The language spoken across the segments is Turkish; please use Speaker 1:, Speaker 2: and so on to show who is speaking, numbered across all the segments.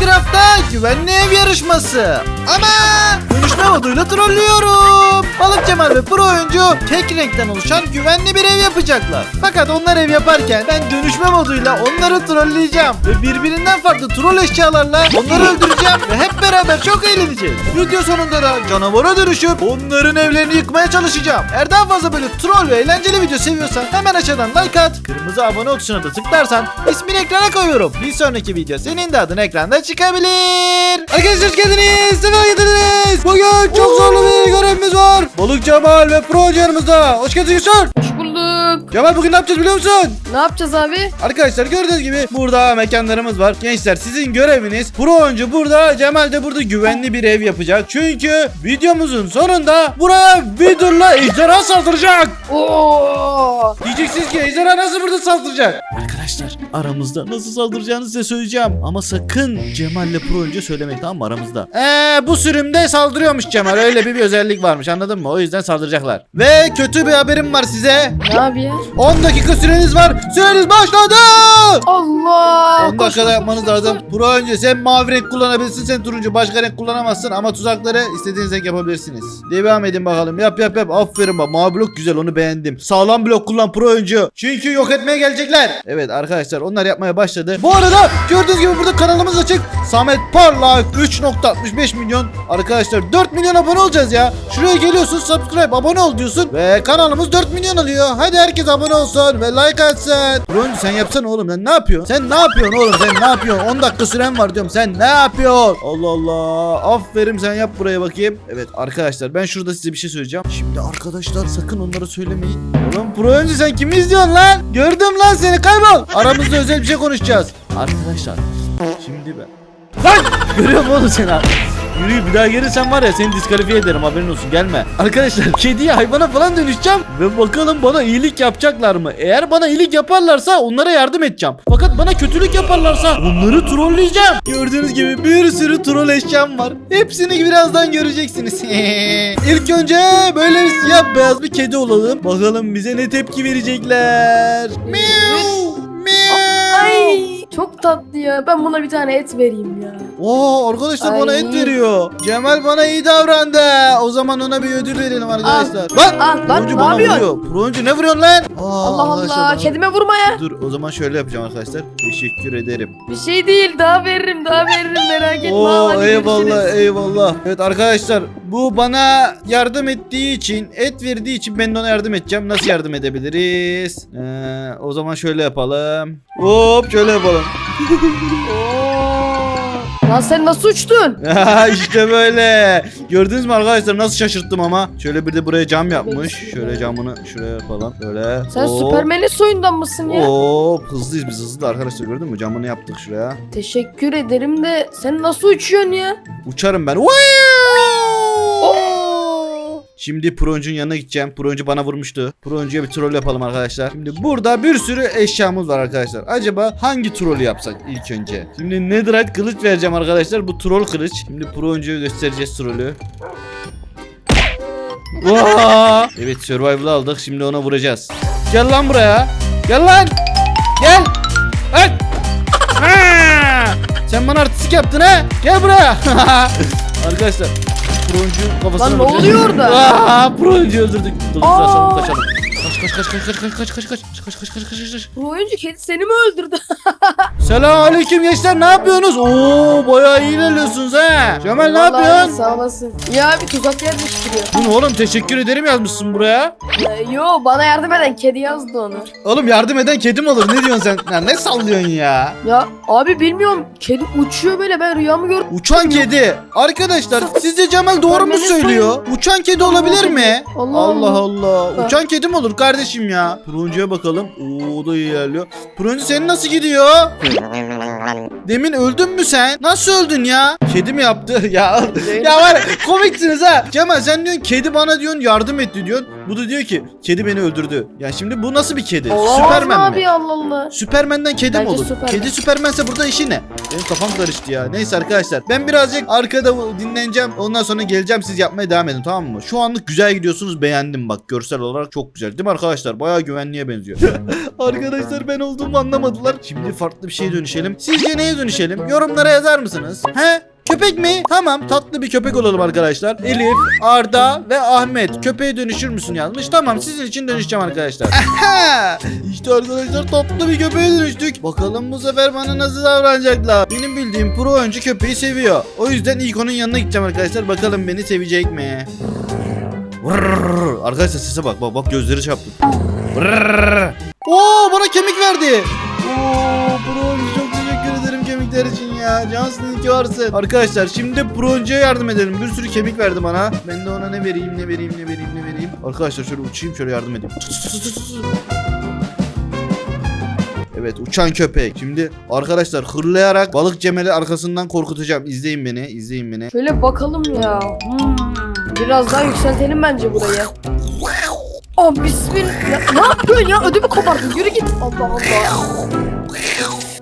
Speaker 1: Minecraft'ta güvenli ev yarışması. Ama dönüşme moduyla trollüyorum. Balık Cemal ve pro oyuncu tek renkten oluşan güvenli bir ev yapacaklar. Fakat onlar ev yaparken ben dönüşme moduyla onları trolleyeceğim. Ve birbirinden farklı troll eşyalarla onları öldüreceğim ve hep beraber çok eğleneceğiz. Video sonunda da canavara dönüşüp onların evlerini yıkmaya çalışacağım. Eğer daha fazla böyle troll ve eğlenceli video seviyorsan hemen aşağıdan like at. Kırmızı abone ol tuşuna da tıklarsan ismini ekrana koyuyorum. Bir sonraki video senin de adın ekranda çıkabilir. Arkadaşlar hoş geldiniz videoya getirdiniz. Bugün çok zorlu bir görevimiz var. Balıkçı Amal ve Pro hoş geldiniz
Speaker 2: bulduk.
Speaker 1: Cemal bugün ne yapacağız biliyor musun?
Speaker 2: Ne yapacağız abi?
Speaker 1: Arkadaşlar gördüğünüz gibi burada mekanlarımız var. Gençler sizin göreviniz pro oyuncu burada Cemal de burada güvenli bir ev yapacak. Çünkü videomuzun sonunda buraya Wither'la ejderha saldıracak.
Speaker 2: Oo!
Speaker 1: Diyeceksiniz ki ejderha nasıl burada saldıracak? Arkadaşlar aramızda nasıl saldıracağını size söyleyeceğim. Ama sakın Cemal'le pro oyuncu söylemeyin tamam mı aramızda. Eee bu sürümde saldırıyormuş Cemal. Öyle bir, bir özellik varmış anladın mı? O yüzden saldıracaklar. Ve kötü bir haberim var size.
Speaker 2: Ne abi ya?
Speaker 1: 10 dakika süreniz var. Süreniz başladı.
Speaker 2: Allah!
Speaker 1: 10 dakikada yapmanız lazım. Pro önce sen mavi renk kullanabilirsin sen turuncu başka renk kullanamazsın ama tuzakları istediğiniz renk yapabilirsiniz. Devam edin bakalım yap yap yap aferin bak mavi blok güzel onu beğendim. Sağlam blok kullan pro oyuncu. Çünkü yok etmeye gelecekler. Evet arkadaşlar onlar yapmaya başladı. Bu arada gördüğünüz gibi burada kanalımız açık. Samet Parlak 3.65 milyon. Arkadaşlar 4 milyon abone olacağız ya. Şuraya geliyorsun subscribe abone ol diyorsun ve kanalımız 4 milyon alıyor. Hadi herkes abone olsun ve like atsın. Oyuncu sen yapsana oğlum sen ne yapıyorsun? Sen ne yapıyorsun oğlum sen ne yapıyorsun? 10 dakika süren var diyorum sen ne yapıyorsun? Allah Allah. Aferin sen yap buraya bakayım. Evet arkadaşlar ben şurada size bir şey söyleyeceğim. Şimdi arkadaşlar sakın onlara söylemeyin. Oğlum pro sen kimi izliyorsun lan? Gördüm lan seni kaybol. Aramızda özel bir şey konuşacağız. Arkadaşlar şimdi ben. Lan! Görüyorum oğlum seni. Yürü bir daha gelirsen var ya seni diskalifiye ederim haberin olsun gelme. Arkadaşlar kediye hayvana falan dönüşeceğim ve bakalım bana iyilik yapacaklar mı? Eğer bana iyilik yaparlarsa onlara yardım edeceğim. Fakat bana kötülük yaparlarsa onları trolleyeceğim. Gördüğünüz gibi bir sürü troll eşyam var. Hepsini birazdan göreceksiniz. İlk önce böyle bir siyah beyaz bir kedi olalım. Bakalım bize ne tepki verecekler. Miau.
Speaker 2: Çok tatlı ya. Ben buna bir tane et vereyim ya.
Speaker 1: Oo arkadaşlar bana
Speaker 2: Ay.
Speaker 1: et veriyor. Cemal bana iyi davrandı. O zaman ona bir ödül verelim arkadaşlar. Lan!
Speaker 2: Al lan ne
Speaker 1: bana
Speaker 2: yapıyorsun?
Speaker 1: vuruyor. Ne vuruyorsun lan? Aa,
Speaker 2: Allah
Speaker 1: arkadaşlar
Speaker 2: Allah.
Speaker 1: bana-
Speaker 2: Kedime vurma ya.
Speaker 1: Dur o zaman şöyle yapacağım arkadaşlar. Teşekkür ederim.
Speaker 2: Bir şey değil. Daha veririm. Daha veririm. Merak etme.
Speaker 1: Oo
Speaker 2: Hadi
Speaker 1: eyvallah
Speaker 2: görüşürüz.
Speaker 1: eyvallah. Evet arkadaşlar bu bana yardım ettiği için et verdiği için ben de ona yardım edeceğim. Nasıl yardım edebiliriz? Ee, o zaman şöyle yapalım. Hop şöyle yapalım.
Speaker 2: Lan sen nasıl uçtun?
Speaker 1: işte böyle. Gördünüz mü arkadaşlar nasıl şaşırttım ama. Şöyle bir de buraya cam yapmış. Şöyle camını şuraya yapalım. Böyle.
Speaker 2: Sen
Speaker 1: Hop.
Speaker 2: Süpermen'in soyundan mısın ya?
Speaker 1: Hop hızlıyız biz hızlı arkadaşlar gördün mü? Camını yaptık şuraya.
Speaker 2: Teşekkür ederim de sen nasıl uçuyorsun ya?
Speaker 1: Uçarım ben.
Speaker 2: Oo.
Speaker 1: Şimdi Proncun yanına gideceğim. Proncu bana vurmuştu. Proncu'ya bir troll yapalım arkadaşlar. Şimdi burada bir sürü eşyamız var arkadaşlar. Acaba hangi trolü yapsak ilk önce? Şimdi Netherite kılıç vereceğim arkadaşlar. Bu troll kılıç. Şimdi Proncu'ya göstereceğiz trolü. Vaa! Evet survival aldık. Şimdi ona vuracağız. Gel lan buraya. Gel lan. Gel. Ha! Sen bana artistik yaptın ha? Gel buraya. Arkadaşlar Broncu kafasına
Speaker 2: Lan ne oluyor orada?
Speaker 1: Aa, Broncu öldürdük. Dur
Speaker 2: Aa!
Speaker 1: kaçalım. Kaç kaç kaç kaç kaç kaç kaç kaç kaç kaç kaç kaç kaç
Speaker 2: Bu oyuncu kedi seni mi öldürdü?
Speaker 1: Selam aleyküm gençler ne yapıyorsunuz? Oo bayağı iyi ilerliyorsunuz ha. Cemal ne
Speaker 2: Vallahi
Speaker 1: yapıyorsun?
Speaker 2: Sağ olasın. Ya bir tuzak yerleştiriyor.
Speaker 1: Bu ne oğlum teşekkür ederim yazmışsın buraya.
Speaker 2: Ee, yo bana yardım eden kedi yazdı onu.
Speaker 1: Oğlum yardım eden kedim olur ne diyorsun sen? Ya ne sallıyorsun ya?
Speaker 2: Ya abi bilmiyorum kedi uçuyor böyle ben rüyamı gördüm.
Speaker 1: Uçan kedi. Arkadaşlar sizce Cemal doğru mu söylüyor? Uçan kedi olabilir mi?
Speaker 2: Allah
Speaker 1: Allah
Speaker 2: Allah.
Speaker 1: Allah. Uçan kedi mi olur kardeşim ya? Proncu'ya bakalım. Oo o da iyi ilerliyor. Proncu senin nasıl gidiyor? Demin öldün mü sen? Nasıl öldün ya? Kedi mi yaptı? ya ya var ya, komiksiniz ha. Cemal sen diyorsun kedi bana diyorsun yardım etti diyorsun. Bu da diyor ki kedi beni öldürdü. Ya şimdi bu nasıl bir kedi?
Speaker 2: Olamaz
Speaker 1: Süpermen
Speaker 2: mı
Speaker 1: mi?
Speaker 2: abi Allah Allah.
Speaker 1: Süpermen'den kedi mi
Speaker 2: Bence
Speaker 1: olur?
Speaker 2: Süpermen.
Speaker 1: Kedi Süpermense burada işi ne? Benim kafam karıştı ya. Neyse arkadaşlar. Ben birazcık arkada dinleneceğim. Ondan sonra geleceğim. Siz yapmaya devam edin tamam mı? Şu anlık güzel gidiyorsunuz. Beğendim bak. Görsel olarak çok güzel değil mi arkadaşlar. Bayağı güvenliğe benziyor. arkadaşlar ben olduğumu anlamadılar. Şimdi farklı bir şeye dönüşelim. Sizce neye dönüşelim? Yorumlara yazar mısınız? He? Köpek mi? Tamam tatlı bir köpek olalım arkadaşlar. Elif, Arda ve Ahmet köpeğe dönüşür müsün yazmış. Tamam sizin için dönüşeceğim arkadaşlar. Aha! İşte arkadaşlar tatlı bir köpeğe dönüştük. Bakalım bu sefer bana nasıl davranacaklar. Benim bildiğim pro oyuncu köpeği seviyor. O yüzden ilk onun yanına gideceğim arkadaşlar. Bakalım beni sevecek mi? Vrrr. Arkadaşlar sese bak bak bak gözleri çarptı. Vrrr. Oo bana kemik verdi. Oo oyuncu çok teşekkür ederim kemikler için ya. Cansın iyi ki varsın. Arkadaşlar şimdi pro oyuncuya yardım edelim. Bir sürü kemik verdi bana. Ben de ona ne vereyim ne vereyim ne vereyim ne vereyim. Arkadaşlar şöyle uçayım şöyle yardım edeyim. Evet uçan köpek. Şimdi arkadaşlar hırlayarak balık cemeli arkasından korkutacağım. İzleyin beni, izleyin beni.
Speaker 2: Şöyle bakalım ya. Hmm, Biraz daha yükseltelim bence burayı. Oh bismillah. Ya, ne yapıyorsun ya? Ödümü kopardın. Yürü git. Allah Allah.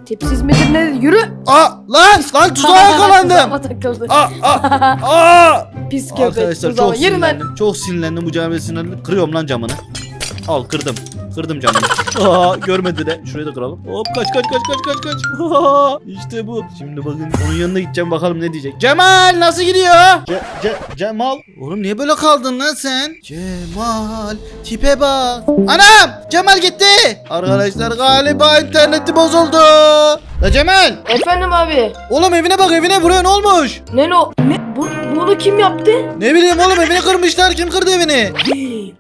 Speaker 2: Tipsiz midir ne? Yürü.
Speaker 1: Aa lan lan tuzağa yakalandım.
Speaker 2: Tuzağıma takıldı.
Speaker 1: Aa aa aa.
Speaker 2: Pis köpek.
Speaker 1: Arkadaşlar
Speaker 2: Tuzağıma.
Speaker 1: çok
Speaker 2: lan.
Speaker 1: sinirlendim. Çok sinirlendim bu camiye sinirlendim. Kırıyorum lan camını. Al kırdım. Kırdım camını. Aa, görmedi de. Şurayı da kıralım. Hop kaç kaç kaç kaç kaç kaç. Aa, işte bu. Şimdi bakın onun yanına gideceğim bakalım ne diyecek. Cemal nasıl gidiyor? Ce- Ce- Cemal. Oğlum niye böyle kaldın lan sen? Cemal tipe bak. Anam Cemal gitti. Arkadaşlar galiba interneti bozuldu. La Cemal.
Speaker 2: Efendim abi.
Speaker 1: Oğlum evine bak evine buraya ne olmuş?
Speaker 2: Ne no? Ne? Bu, bunu kim yaptı?
Speaker 1: Ne bileyim oğlum evini kırmışlar. Kim kırdı evini?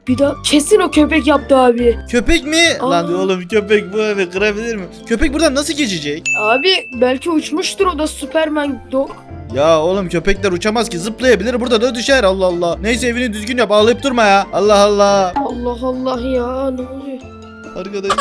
Speaker 2: Bir daha kesin o köpek yaptı abi.
Speaker 1: Köpek mi?
Speaker 2: Aa.
Speaker 1: Lan oğlum köpek bu evi kırabilir mi? Köpek buradan nasıl geçecek?
Speaker 2: Abi belki uçmuştur o da Superman dog.
Speaker 1: Ya oğlum köpekler uçamaz ki zıplayabilir burada da düşer Allah Allah. Neyse evini düzgün yap ağlayıp durma ya. Allah Allah.
Speaker 2: Allah Allah ya ne oluyor?
Speaker 1: Arkadaşlar.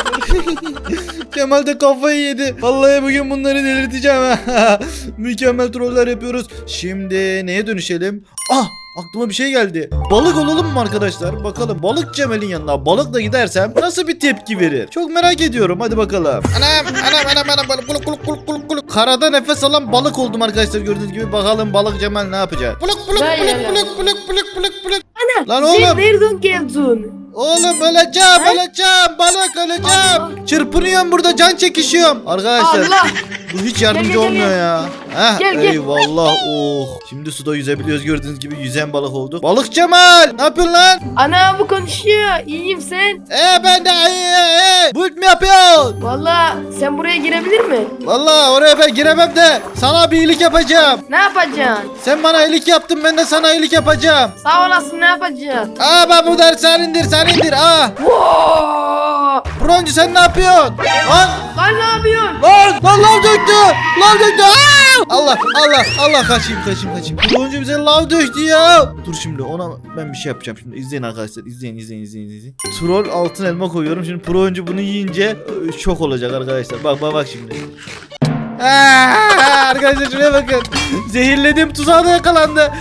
Speaker 1: Kemal de kafayı yedi. Vallahi bugün bunları delirteceğim. ha. Mükemmel troller yapıyoruz. Şimdi neye dönüşelim? Ah aklıma bir şey geldi. Balık olalım mı arkadaşlar? Bakalım balık Cemal'in yanına balıkla gidersem nasıl bir tepki verir? Çok merak ediyorum. Hadi bakalım. Anam anam anam anam balık kuluk kuluk kuluk kuluk kuluk. Karada nefes alan balık oldum arkadaşlar gördüğünüz gibi. Bakalım balık Cemal ne yapacak? Kuluk kuluk
Speaker 2: La
Speaker 1: kuluk
Speaker 2: ilahe.
Speaker 1: kuluk kuluk kuluk kuluk kuluk.
Speaker 2: Ana
Speaker 1: Lan
Speaker 2: sen
Speaker 1: oğlum.
Speaker 2: nereden geldin?
Speaker 1: Oğlum öleceğim öleceğim balık öleceğim. Çırpınıyorum burada can çekişiyorum. Arkadaşlar
Speaker 2: Allah.
Speaker 1: bu hiç yardımcı
Speaker 2: Gel, gel, gel,
Speaker 1: olmuyor
Speaker 2: gel.
Speaker 1: ya. Heh,
Speaker 2: Gel, gel.
Speaker 1: eyvallah oh. Şimdi suda yüzebiliyoruz gördüğünüz gibi yüzen balık olduk. Balık Cemal ne yapıyorsun lan?
Speaker 2: Ana bu konuşuyor. İyiyim sen.
Speaker 1: Ee ben de ee, ee. Bulut mu yapıyorsun?
Speaker 2: Valla sen buraya girebilir mi?
Speaker 1: Vallahi oraya ben giremem de sana bir iyilik yapacağım.
Speaker 2: Ne yapacaksın?
Speaker 1: Sen bana iyilik yaptın ben de sana iyilik yapacağım.
Speaker 2: Sağ olasın ne yapacaksın?
Speaker 1: Aa ben bu dersi sen indir sen indir aa. Broncu sen ne yapıyorsun? Lan
Speaker 2: Lan ne yapıyorsun?
Speaker 1: Lan lan lav döktü. Lav döktü. Aa! Allah Allah Allah kaçayım kaçayım kaçayım. Broncu bize lav döktü ya. Dur şimdi ona ben bir şey yapacağım şimdi. İzleyin arkadaşlar. izleyin izleyin izleyin izleyin. Troll altın elma koyuyorum. Şimdi pro oyuncu bunu yiyince e, şok olacak arkadaşlar. Bak bak bak şimdi. Arkadaşlar şuraya bakın. Zehirledim tuzağa da yakalandı.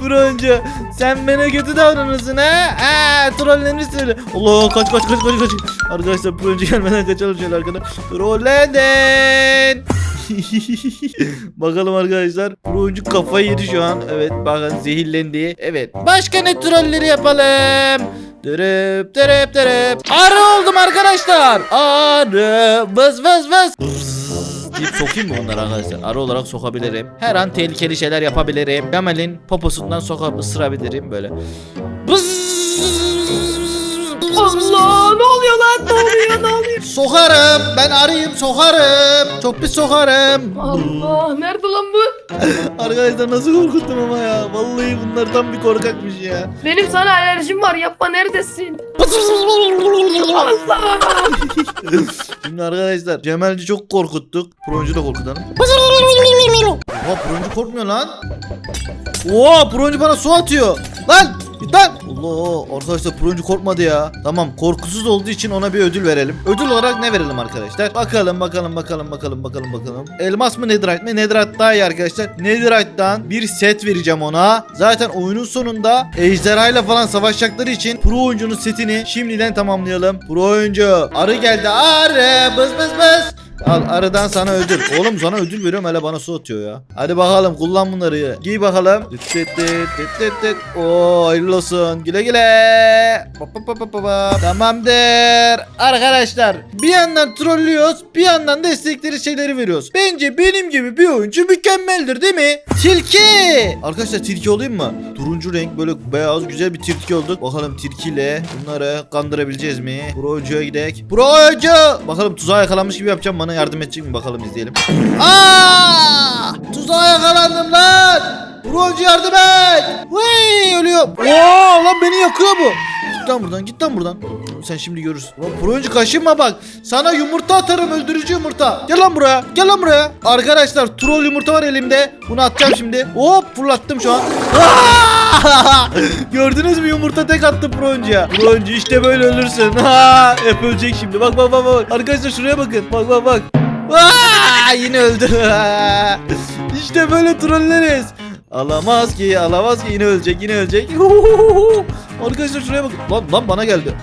Speaker 1: Pro oyuncu sen bana kötü davranırsın ha. Aa, trollerini söyle. Allah kaç kaç kaç kaç kaç. Arkadaşlar pro oyuncu gelmeden kaçalım şöyle arkadan. Trolledin. Bakalım arkadaşlar. Pro oyuncu kafayı yedi şu an. Evet bakın zehirlendi. Evet. Başka ne trolleri yapalım? Dırıp dırıp dırıp. Arı oldum arkadaşlar. Arı. Vız vız vız. Deyip sokayım mı onları arkadaşlar? Arı olarak sokabilirim. Her an tehlikeli şeyler yapabilirim. Gamel'in poposundan sokup ısırabilirim böyle.
Speaker 2: Allah ne oluyor lan ne oluyor ne oluyor?
Speaker 1: Sokarım. Ben arıyım sokarım. Çok pis sokarım.
Speaker 2: Allah nerede lan bu?
Speaker 1: Arkadaşlar nasıl korkuttum ama ya. Vallahi bunlar tam bir korkakmış ya.
Speaker 2: Benim sana alerjim var yapma neredesin? Allah.
Speaker 1: Şimdi arkadaşlar Cemal'i çok korkuttuk. Proncu da korkutalım. Oha Proncu korkmuyor lan. Oha Proncu bana su atıyor. Lan git lan. Allah arkadaşlar Proncu korkmadı ya. Tamam korkusuz olduğu için ona bir ödül verelim. Ödül olarak ne verelim arkadaşlar? Bakalım bakalım bakalım bakalım bakalım bakalım. Elmas mı Netherite mi? Netherite daha iyi arkadaşlar. Netherite'dan bir set vereceğim ona. Zaten oyunun sonunda ejderhayla falan savaşacakları için pro oyuncunun setini şimdiden tamamlayalım. Pro oyuncu arı geldi arı bız bız bız. Al arıdan sana ödül. Oğlum sana ödül veriyorum hele bana su atıyor ya. Hadi bakalım kullan bunları. Giy bakalım. Tıt tıt tıt tıt tıt hayırlı olsun. Güle güle. Tamamdır. Arkadaşlar bir yandan trollüyoruz bir yandan da istedikleri şeyleri veriyoruz. Bence benim gibi bir oyuncu mükemmeldir değil mi? Tilki. Arkadaşlar tilki olayım mı? Turuncu renk böyle beyaz güzel bir tilki olduk. Bakalım tilkiyle bunları kandırabileceğiz mi? Procuya gidelim. Procu. Bakalım tuzağa yakalanmış gibi yapacağım. Bana yardım edecek mi bakalım izleyelim. Aa! Tuzağa yakalandım lan. Procu yardım et. Vay ölüyorum. Oo lan beni yakıyor bu. Git lan buradan git lan buradan. Sen şimdi görürsün. Lan procu kaşınma bak. Sana yumurta atarım öldürücü yumurta. Gel lan buraya. Gel lan buraya. Arkadaşlar troll yumurta var elimde. Bunu atacağım şimdi. Hop fırlattım şu an. Gördünüz mü yumurta tek attı Broncu'ya. Broncu işte böyle ölürsün. Ha, hep ölecek şimdi. Bak bak bak bak. Arkadaşlar şuraya bakın. Bak bak bak. Aa, yine öldü. işte böyle trolleriz. Alamaz ki alamaz ki yine ölecek yine ölecek. Arkadaşlar şuraya bakın. Lan, lan bana geldi.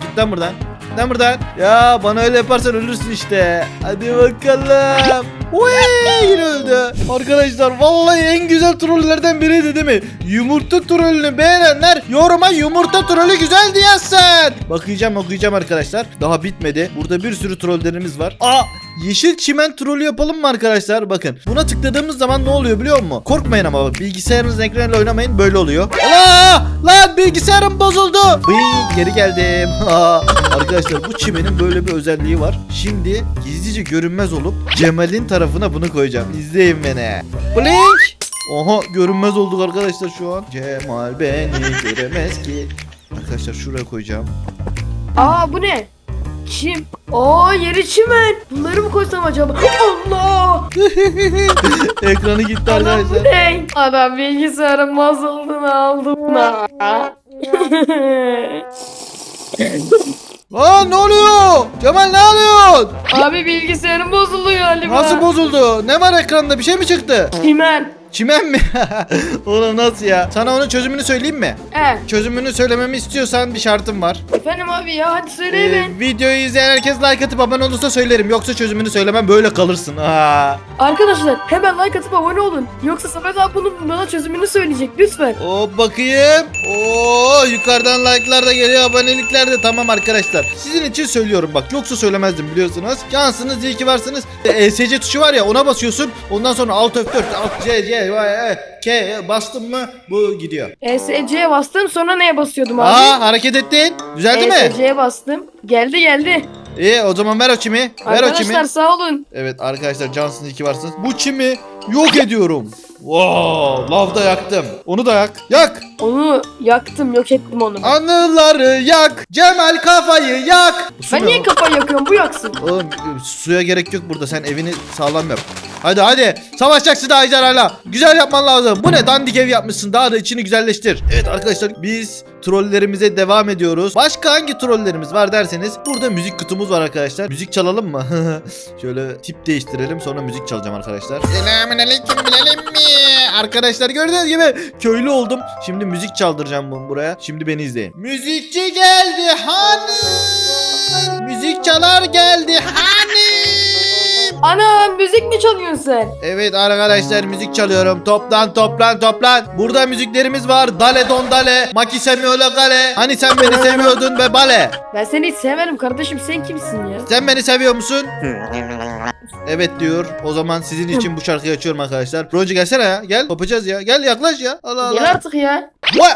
Speaker 1: Git lan buradan. Git lan buradan. Ya bana öyle yaparsan ölürsün işte. Hadi bakalım. Uy, öldü. Arkadaşlar vallahi en güzel trollerden biriydi değil mi? Yumurta trollünü beğenenler yoruma yumurta trolü güzeldi yazsın. Bakacağım okuyacağım arkadaşlar. Daha bitmedi. Burada bir sürü trollerimiz var. Aa Yeşil çimen trolü yapalım mı arkadaşlar? Bakın buna tıkladığımız zaman ne oluyor biliyor musun? Korkmayın ama bak, bilgisayarınızın ekranıyla oynamayın böyle oluyor. Allah! Lan bilgisayarım bozuldu. Bıy, geri geldim. Aa, arkadaşlar bu çimenin böyle bir özelliği var. Şimdi gizlice görünmez olup Cemal'in tarafına bunu koyacağım. İzleyin beni. Blink! Oha görünmez olduk arkadaşlar şu an. Cemal beni göremez ki. Arkadaşlar şuraya koyacağım.
Speaker 2: Aa bu ne? Çim. Aa yeri çimen. Bunları mı koysam acaba? Allah!
Speaker 1: Ekranı gitti
Speaker 2: Adam bu
Speaker 1: arkadaşlar.
Speaker 2: ne? Adam bilgisayarın bozulduğunu aldım
Speaker 1: Aa ne oluyor? Cemal ne alıyorsun?
Speaker 2: Abi bilgisayarım bozuldu galiba.
Speaker 1: Nasıl bozuldu? Ne var ekranda? Bir şey mi çıktı?
Speaker 2: Çimen.
Speaker 1: Çimen mi? Oğlum nasıl ya? Sana onun çözümünü söyleyeyim mi?
Speaker 2: He.
Speaker 1: Çözümünü söylememi istiyorsan bir şartım var.
Speaker 2: Efendim abi ya hadi söyle
Speaker 1: Ee,
Speaker 2: ben.
Speaker 1: videoyu izleyen herkes like atıp abone olursa söylerim. Yoksa çözümünü söylemem böyle kalırsın. Aa.
Speaker 2: Arkadaşlar hemen like atıp abone olun. Yoksa Samet abi bunun bana çözümünü söyleyecek lütfen.
Speaker 1: Hop bakayım. Oo yukarıdan like'lar da geliyor, abonelikler de tamam arkadaşlar. Sizin için söylüyorum bak. Yoksa söylemezdim biliyorsunuz. Cansınız, iyi ki varsınız. ESC tuşu var ya ona basıyorsun. Ondan sonra Alt F4, Alt C, C, Y, E, K bastın mı bu gidiyor.
Speaker 2: ESC'ye bastım sonra neye basıyordum abi?
Speaker 1: Aa hareket ettin. Düzeldi mi?
Speaker 2: ESC'ye bastım. Geldi geldi.
Speaker 1: İyi o zaman ver o çimi. Ver o
Speaker 2: Arkadaşlar
Speaker 1: çimi.
Speaker 2: sağ olun.
Speaker 1: Evet arkadaşlar cansınız, iyi ki varsınız. Bu çimi yok ediyorum. Wow, lavda yaktım. Onu da yak. Yak.
Speaker 2: Onu yaktım yok ettim onu.
Speaker 1: Anıları yak. Cemal kafayı yak. Su
Speaker 2: Ben
Speaker 1: ne
Speaker 2: niye kafayı yakıyorum bu yaksın.
Speaker 1: Oğlum suya gerek yok burada. Sen evini sağlam yap. Hadi hadi. Savaşacaksın daha ejderhayla. Güzel yapman lazım. Bu ne? Dandik ev yapmışsın. Daha da içini güzelleştir. Evet arkadaşlar biz trollerimize devam ediyoruz. Başka hangi trollerimiz var derseniz burada müzik kutumuz var arkadaşlar. Müzik çalalım mı? Şöyle tip değiştirelim sonra müzik çalacağım arkadaşlar. Selamünaleyküm bilelim mi? Arkadaşlar gördüğünüz gibi köylü oldum. Şimdi müzik çaldıracağım bunu buraya. Şimdi beni izleyin. Müzikçi geldi hanım. Müzik çalar geldi hanım.
Speaker 2: Ana müzik mi çalıyorsun sen?
Speaker 1: Evet arkadaşlar müzik çalıyorum. Toplan toplan toplan. Burada müziklerimiz var. Dale don dale. Maki semiola gale. Hani sen beni seviyordun be bale.
Speaker 2: Ben seni hiç sevmedim kardeşim sen kimsin ya?
Speaker 1: Sen beni seviyor musun? Evet diyor. O zaman sizin için bu şarkıyı açıyorum arkadaşlar. Broncu gelsene ya. Gel. Kopacağız ya. Gel yaklaş ya. Allah
Speaker 2: Gel
Speaker 1: Allah.
Speaker 2: artık ya.
Speaker 1: Vay!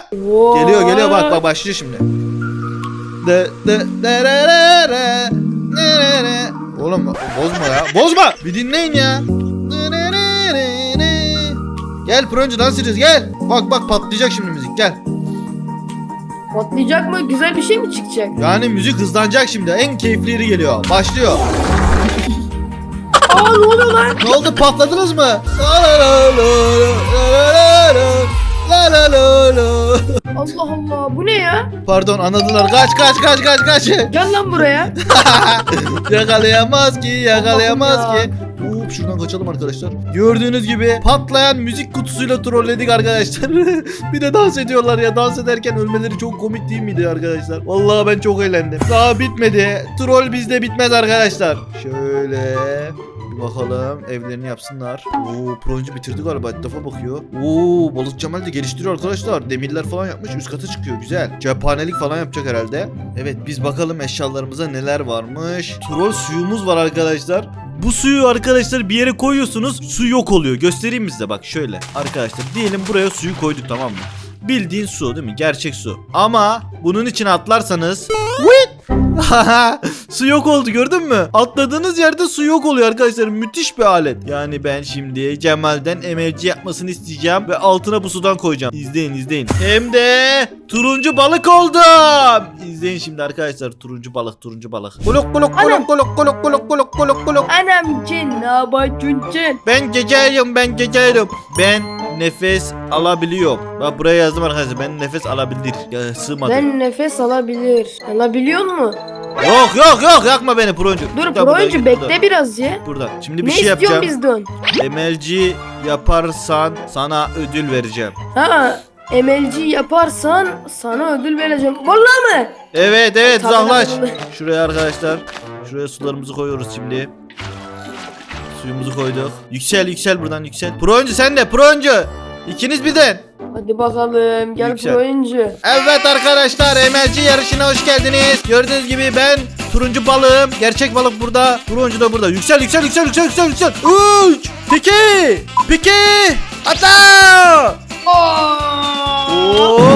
Speaker 1: Geliyor geliyor bak bak başlıyor şimdi. De de de re re re re re. Oğlum bozma ya. Bozma. Bir dinleyin ya. Gel Proncu dans edeceğiz gel. Bak bak patlayacak şimdi müzik gel.
Speaker 2: Patlayacak mı? Güzel bir şey mi çıkacak?
Speaker 1: Yani müzik hızlanacak şimdi. En keyifli yeri geliyor. Başlıyor.
Speaker 2: Aa ne oluyor lan?
Speaker 1: Ne oldu patladınız mı? La la la la la la la. La la la la.
Speaker 2: Allah Allah bu ne ya?
Speaker 1: Pardon anladılar. Kaç kaç kaç kaç kaç.
Speaker 2: Gel lan buraya.
Speaker 1: yakalayamaz ki yakalayamaz ki. Hop şuradan kaçalım arkadaşlar. Gördüğünüz gibi patlayan müzik kutusuyla trolledik arkadaşlar. bir de dans ediyorlar ya. Dans ederken ölmeleri çok komik değil miydi arkadaşlar? Vallahi ben çok eğlendim. Daha bitmedi. Troll bizde bitmez arkadaşlar. Şöyle bakalım evlerini yapsınlar. Oo proje bitirdi galiba etrafa bakıyor. Oo balık Cemal de geliştiriyor arkadaşlar. Demirler falan yapmış üst kata çıkıyor güzel. Cephanelik falan yapacak herhalde. Evet biz bakalım eşyalarımıza neler varmış. Troll suyumuz var arkadaşlar. Bu suyu arkadaşlar bir yere koyuyorsunuz su yok oluyor. Göstereyim size bak şöyle. Arkadaşlar diyelim buraya suyu koyduk tamam mı? Bildiğin su değil mi? Gerçek su. Ama bunun içine atlarsanız su yok oldu gördün mü? Atladığınız yerde su yok oluyor arkadaşlar. Müthiş bir alet. Yani ben şimdi Cemal'den emerci yapmasını isteyeceğim ve altına bu sudan koyacağım. İzleyin izleyin. Hem de turuncu balık oldum. İzleyin şimdi arkadaşlar turuncu balık turuncu balık. Kuluk kuluk
Speaker 2: Anam.
Speaker 1: kuluk kuluk kuluk kuluk kuluk kuluk kuluk.
Speaker 2: Anam cin abacun
Speaker 1: Ben geceyim ben geceyim. Ben nefes alabiliyorum. Bak buraya yazdım arkadaşlar. Ben nefes alabilir. Ya, sığmadı.
Speaker 2: Ben nefes alabilir. Alabiliyor mu?
Speaker 1: Yok yok yok yakma beni Proncu.
Speaker 2: Dur
Speaker 1: Burada, burada,
Speaker 2: Pro'cu
Speaker 1: burada.
Speaker 2: bekle biraz ya.
Speaker 1: Burada. Şimdi bir
Speaker 2: ne
Speaker 1: şey
Speaker 2: istiyorsun
Speaker 1: yapacağım.
Speaker 2: bizden?
Speaker 1: MLG yaparsan sana ödül vereceğim.
Speaker 2: Ha MLG yaparsan sana ödül vereceğim. Vallahi mı?
Speaker 1: Evet evet
Speaker 2: tabii.
Speaker 1: Şuraya arkadaşlar. Şuraya sularımızı koyuyoruz şimdi. Suyumuzu koyduk. Yüksel yüksel buradan yüksel. Proncu sen de Proncu. İkiniz birden.
Speaker 2: Hadi bakalım gel
Speaker 1: Yüksel.
Speaker 2: pro oyuncu.
Speaker 1: Evet arkadaşlar MLG yarışına hoş geldiniz. Gördüğünüz gibi ben turuncu balığım. Gerçek balık burada. Turuncu da burada. Yüksel yüksel yüksel yüksel yüksel yüksel. 3 2 2 Atla! Oo.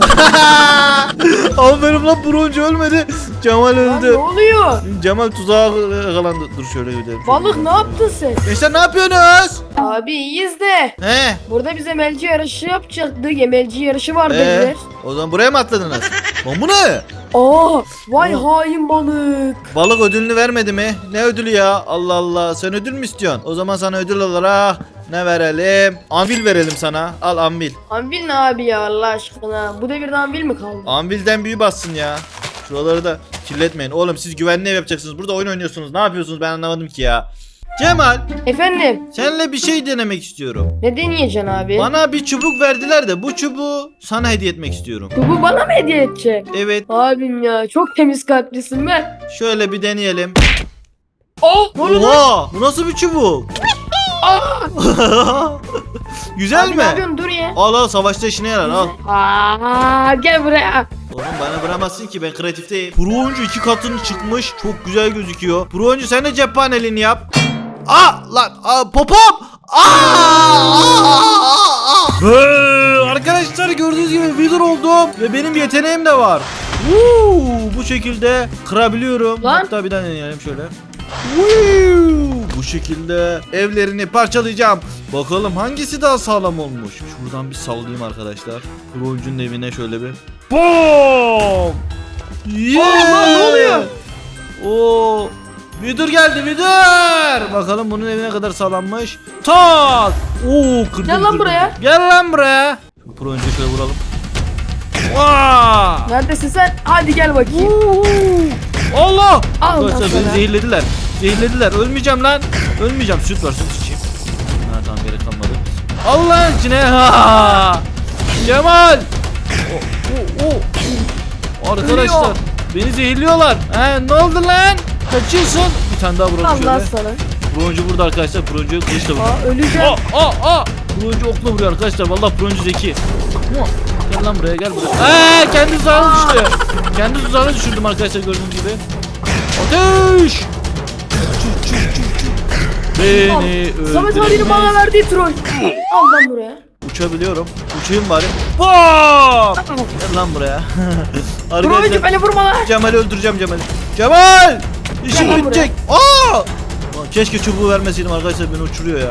Speaker 1: Aferin lan Broncu ölmedi. Cemal
Speaker 2: Lan ne
Speaker 1: öldü.
Speaker 2: oluyor?
Speaker 1: Cemal tuzağa yakalandı. Dur şöyle gidelim.
Speaker 2: Balık ne yaptın sen?
Speaker 1: Gençler ne yapıyorsunuz?
Speaker 2: Abi iyiyiz de.
Speaker 1: He.
Speaker 2: Burada biz MLG yarışı yapacaktık. MLG yarışı var
Speaker 1: Ee,
Speaker 2: dediler.
Speaker 1: o zaman buraya mı atladınız? Lan bu ne?
Speaker 2: Aa, vay hain balık.
Speaker 1: Balık ödülünü vermedi mi? Ne ödülü ya? Allah Allah. Sen ödül mü istiyorsun? O zaman sana ödül olarak ne verelim? Anvil verelim sana. Al anvil.
Speaker 2: Anvil ne abi ya Allah aşkına? Bu devirde anvil mi kaldı?
Speaker 1: Anvilden büyü bassın ya. Şuraları da kirletmeyin. Oğlum siz güvenli ev yapacaksınız. Burada oyun oynuyorsunuz. Ne yapıyorsunuz ben anlamadım ki ya. Cemal,
Speaker 2: Efendim,
Speaker 1: seninle bir şey denemek istiyorum.
Speaker 2: ne deneyeceksin abi?
Speaker 1: Bana bir çubuk verdiler de bu çubuğu sana hediye etmek istiyorum.
Speaker 2: Bu bana mı hediye edecek?
Speaker 1: Evet,
Speaker 2: Abim ya çok temiz kalplisin ben.
Speaker 1: şöyle bir deneyelim.
Speaker 2: Oh! Ne oluyor lan?
Speaker 1: Oha, bu nasıl bir çubuk? Güzel
Speaker 2: Abi
Speaker 1: mi?
Speaker 2: yapıyorsun dur ya.
Speaker 1: Al al savaşta işine yarar al.
Speaker 2: Aa, gel buraya.
Speaker 1: Oğlum bana vuramazsın ki ben kreatifteyim. Pro oyuncu iki katını çıkmış. Çok güzel gözüküyor. Pro oyuncu sen de cephaneliğini yap. Aa lan aa, popom. Aa! Arkadaşlar gördüğünüz gibi wither oldum ve benim yeteneğim de var. Woo, bu şekilde kırabiliyorum.
Speaker 2: Lan.
Speaker 1: Hatta bir daha deneyelim şöyle. Woo, bu şekilde evlerini parçalayacağım. Bakalım hangisi daha sağlam olmuş. Şuradan bir sallayayım arkadaşlar. Pro oyuncunun evine şöyle bir. Boom! Yeah!
Speaker 2: lan, ne oluyor?
Speaker 1: Oo! Vidur geldi Vidur! Bakalım bunun evi ne kadar sağlammış. Tak! Oo kırdım
Speaker 2: Gel lan
Speaker 1: kırdım.
Speaker 2: buraya.
Speaker 1: Gel lan buraya. Şu pro şöyle vuralım. Vaa!
Speaker 2: Neredesin sen? Hadi gel bakayım.
Speaker 1: Allah!
Speaker 2: Al
Speaker 1: Arkadaşlar beni zehirlediler. Zehirlediler. Ölmeyeceğim lan. Ölmeyeceğim. Süt var süt içeyim. Ha tamam gerek kalmadı. Allah'ın içine. Ha! Cemal! O, o, o. Arkadaşlar
Speaker 2: Ölüyor.
Speaker 1: beni zehirliyorlar. Ha, ne oldu lan? Kaçıyorsun. Bir tane daha vuralım
Speaker 2: Allah
Speaker 1: şöyle.
Speaker 2: sana.
Speaker 1: Broncu burada arkadaşlar. Broncu kılıçla vuruyor.
Speaker 2: Aa öleceğim.
Speaker 1: Aa aa aa. Broncu okla vuruyor arkadaşlar. Vallahi Broncu zeki. Gel lan buraya gel buraya. Aa kendi tuzağına düştü. Kendi tuzağına düşürdüm arkadaşlar gördüğünüz gibi. Ateş! Çuf, çuf, çuf, çuf. Beni
Speaker 2: Samet abinin
Speaker 1: öldürme.
Speaker 2: bana verdiği troll. Al lan buraya.
Speaker 1: Uçabiliyorum. Uçayım bari. Bam! Gel lan buraya.
Speaker 2: Trollcü beni vurma lan.
Speaker 1: Cemal'i öldüreceğim Cemal'i. Cemal! İşim
Speaker 2: Gel lan
Speaker 1: bitecek. Aa! Ulan Keşke çubuğu vermeseydim arkadaşlar beni uçuruyor ya.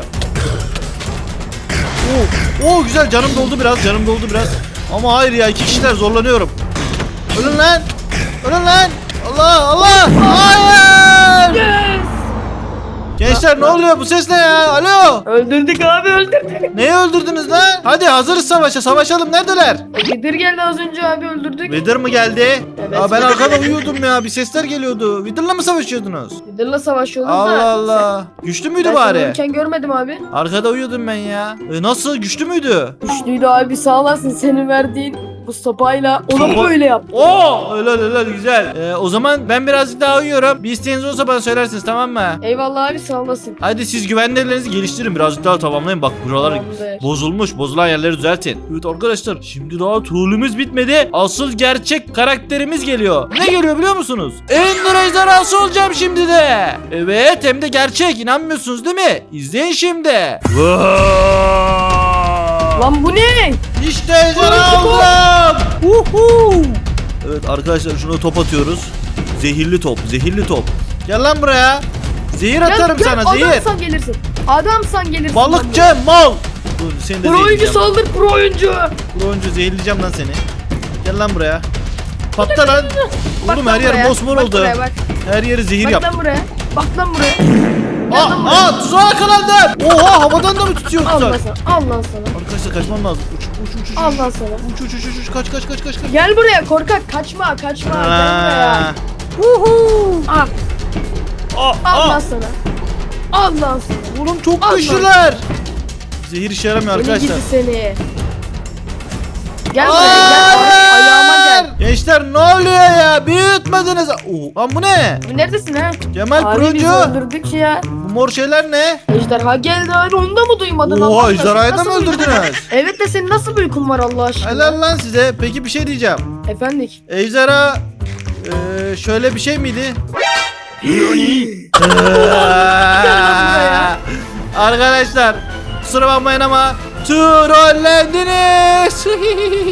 Speaker 1: Oo, oo güzel canım doldu biraz canım doldu biraz. Ama hayır ya iki kişiler zorlanıyorum. Ölün lan. Ölün lan. Allah Allah. Hayır. Gençler ne oluyor bu ses ne ya? Alo.
Speaker 2: Öldürdük abi öldürdük.
Speaker 1: Neyi öldürdünüz lan? Hadi hazırız savaşa. Savaşalım. Neredeler?
Speaker 2: Vidir geldi az önce abi öldürdük.
Speaker 1: Wither mı geldi?
Speaker 2: Evet.
Speaker 1: Aa, ben arkada uyuyordum ya. Bir sesler geliyordu. Wither'la mı savaşıyordunuz?
Speaker 2: Vidir'la savaşıyoruz da.
Speaker 1: Allah Allah. Güçlü müydü
Speaker 2: Ben
Speaker 1: bari?
Speaker 2: uyurken görmedim abi.
Speaker 1: Arkada uyuyordum ben ya. E, nasıl? Güçlü müydü?
Speaker 2: Güçlüydü abi sağ olasın senin verdiğin bu sopayla ona böyle yap.
Speaker 1: Oo, öyle öyle güzel. E, o zaman ben birazcık daha uyuyorum. Bir isteğiniz olsa bana söylersiniz tamam mı?
Speaker 2: Eyvallah abi sağ olasın.
Speaker 1: Hadi siz güvenli ellerinizi geliştirin. Birazcık daha tamamlayın. Bak buralar
Speaker 2: Tamamdır.
Speaker 1: bozulmuş. Bozulan yerleri düzeltin. Evet arkadaşlar şimdi daha trollümüz bitmedi. Asıl gerçek karakterimiz geliyor. Ne geliyor biliyor musunuz? Ender ejderhası olacağım şimdi de. Evet hem de gerçek. İnanmıyorsunuz değil mi? İzleyin şimdi.
Speaker 2: Lan bu ne?
Speaker 1: İşte ejderha aldım. Uhu. Evet arkadaşlar şunu top atıyoruz. Zehirli top, zehirli top. Gel lan buraya. Zehir atarım
Speaker 2: Gel, gel,
Speaker 1: sana zehir.
Speaker 2: Adamsan gelirsin. Adamsan gelirsin.
Speaker 1: Balıkçı mal. Dur seni de
Speaker 2: Pro oyuncu
Speaker 1: zehirleyeceğim.
Speaker 2: saldır pro oyuncu.
Speaker 1: Pro oyuncu zehirleyeceğim lan seni. Gel lan buraya. Patla lan.
Speaker 2: Bak
Speaker 1: Oğlum
Speaker 2: lan
Speaker 1: her yer
Speaker 2: buraya,
Speaker 1: mosmor
Speaker 2: bak
Speaker 1: oldu.
Speaker 2: buraya, bak.
Speaker 1: Her yeri zehir
Speaker 2: Bak lan buraya. Bak lan buraya.
Speaker 1: Aa, aa tuzağa yakalandım. Oha havadan da mı tutuyor tuzak?
Speaker 2: sana. Al lan sana.
Speaker 1: Arkadaşlar kaçmam lazım. Uç uç uç uç.
Speaker 2: Al lan sana.
Speaker 1: Uç uç uç uç uç kaç kaç kaç kaç kaç.
Speaker 2: Gel buraya korkak kaçma kaçma gel buraya.
Speaker 1: Aa.
Speaker 2: Al,
Speaker 1: Aa,
Speaker 2: al
Speaker 1: aa.
Speaker 2: sana. Al lan sana.
Speaker 1: Oğlum çok
Speaker 2: Al lan.
Speaker 1: güçlüler. Zehir işe yaramıyor arkadaşlar.
Speaker 2: gidi seni. Gel buraya gel. Ay- Ayağıma.
Speaker 1: Gençler ne oluyor ya? Büyütmediniz. Oo, lan bu ne?
Speaker 2: Bu neredesin ha?
Speaker 1: Kemal
Speaker 2: Abi biz
Speaker 1: Procu.
Speaker 2: öldürdük ya.
Speaker 1: Bu mor şeyler ne?
Speaker 2: Ejderha geldi abi onu da mı duymadın? Allah aşkına?
Speaker 1: ejderhayı da
Speaker 2: Nasıl
Speaker 1: mı
Speaker 2: uykun
Speaker 1: öldürdünüz?
Speaker 2: var? Evet de senin nasıl bir uykun var Allah aşkına?
Speaker 1: Helal lan size. Peki bir şey diyeceğim.
Speaker 2: Efendik.
Speaker 1: Ejderha eee, şöyle bir şey miydi? Arkadaşlar kusura bakmayın ama trollendiniz.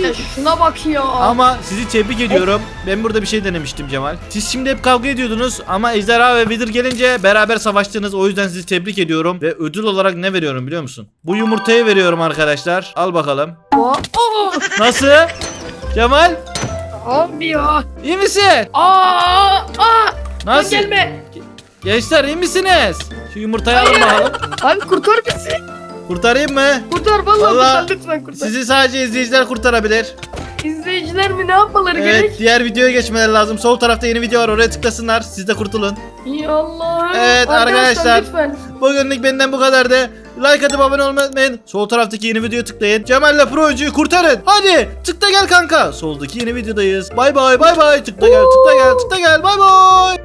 Speaker 2: Ya şuna bak ya.
Speaker 1: ama sizi tebrik ediyorum. Ben burada bir şey denemiştim Cemal. Siz şimdi hep kavga ediyordunuz ama Ejderha ve Wither gelince beraber savaştınız. O yüzden sizi tebrik ediyorum. Ve ödül olarak ne veriyorum biliyor musun? Bu yumurtayı veriyorum arkadaşlar. Al bakalım.
Speaker 2: Aa,
Speaker 1: Nasıl? Cemal
Speaker 2: abi ya.
Speaker 1: iyi misin?
Speaker 2: Aa, aa. Lan
Speaker 1: Nasıl?
Speaker 2: gelme.
Speaker 1: Gençler iyi misiniz? Şu yumurtayı alın bakalım.
Speaker 2: Abi kurtar bizi.
Speaker 1: Kurtarayım mı?
Speaker 2: Kurtar vallahi,
Speaker 1: Vallahi
Speaker 2: kurtar lütfen kurtar.
Speaker 1: Sizi sadece izleyiciler kurtarabilir.
Speaker 2: İzleyiciler mi ne yapmaları
Speaker 1: Evet
Speaker 2: gerek?
Speaker 1: diğer videoya geçmeleri lazım. Sol tarafta yeni video var oraya tıklasınlar. Siz de kurtulun.
Speaker 2: Allah'ım.
Speaker 1: Evet, arkadaşlar.
Speaker 2: Lütfen.
Speaker 1: Bugünlük benden bu kadardı. Like atıp abone olmayı unutmayın. Sol taraftaki yeni videoya tıklayın. Cemal'le Pro'cuyu kurtarın. Hadi tıkla gel kanka. Soldaki yeni videodayız. Bay bay bay bay. Tıkla gel tıkla gel tıkla gel. Bay bay.